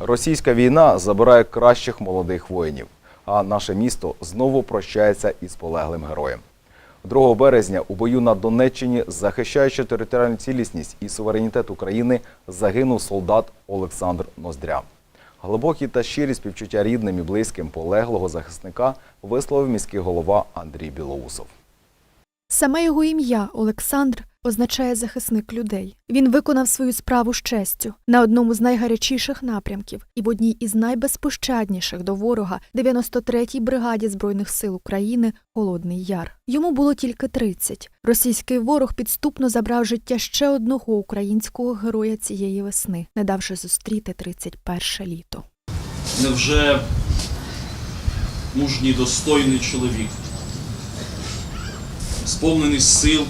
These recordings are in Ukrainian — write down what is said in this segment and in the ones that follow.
Російська війна забирає кращих молодих воїнів, а наше місто знову прощається із полеглим героєм. 2 березня у бою на Донеччині, захищаючи територіальну цілісність і суверенітет України, загинув солдат Олександр Ноздря. Глибокі та щирі співчуття рідним і близьким полеглого захисника висловив міський голова Андрій Білоусов. Саме його ім'я Олександр означає захисник людей. Він виконав свою справу з честю на одному з найгарячіших напрямків і в одній із найбезпощадніших до ворога 93-й бригаді збройних сил України Холодний Яр. Йому було тільки 30. Російський ворог підступно забрав життя ще одного українського героя цієї весни, не давши зустріти 31 літо. Невже мужній достойний чоловік, сповнений сил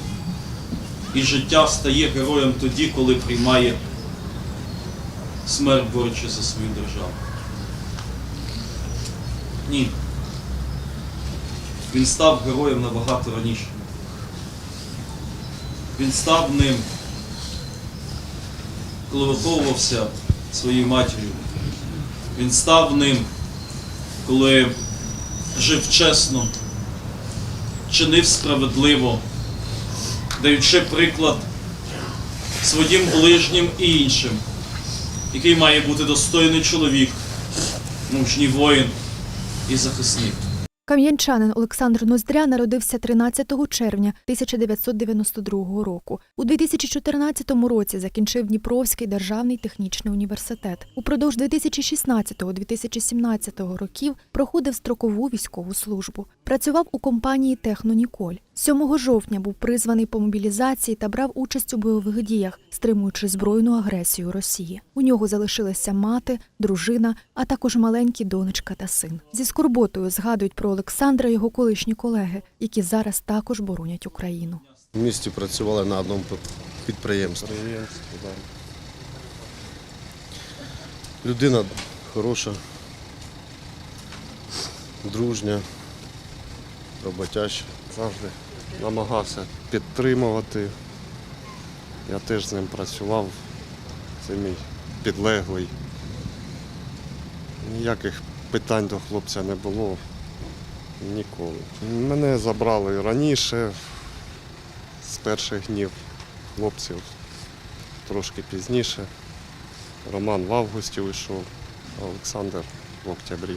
і життя стає героєм тоді, коли приймає смерть, борючи за свою державу? Ні. Він став героєм набагато раніше. Він став ним, коли виховувався своєю матір'ю. Він став ним, коли жив чесно, чинив справедливо, даючи приклад своїм ближнім і іншим, який має бути достойний чоловік, мужній воїн і захисник. Кам'янчанин Олександр Ноздря народився 13 червня 1992 року. У 2014 році закінчив Дніпровський державний технічний університет. Упродовж 2016-2017 років проходив строкову військову службу. Працював у компанії Техноніколь. 7 жовтня був призваний по мобілізації та брав участь у бойових діях, стримуючи збройну агресію Росії. У нього залишилися мати, дружина, а також маленькі донечка та син. Зі скорботою згадують про Олександра його колишні колеги, які зараз також боронять Україну. В місті працювали на одному підприємстві. Людина хороша, дружня, роботяща. Завжди намагався підтримувати. Я теж з ним працював. Це мій підлеглий. Ніяких питань до хлопця не було ніколи. Мене забрали раніше, з перших днів хлопців трошки пізніше. Роман в августі вийшов, Олександр в октябрі.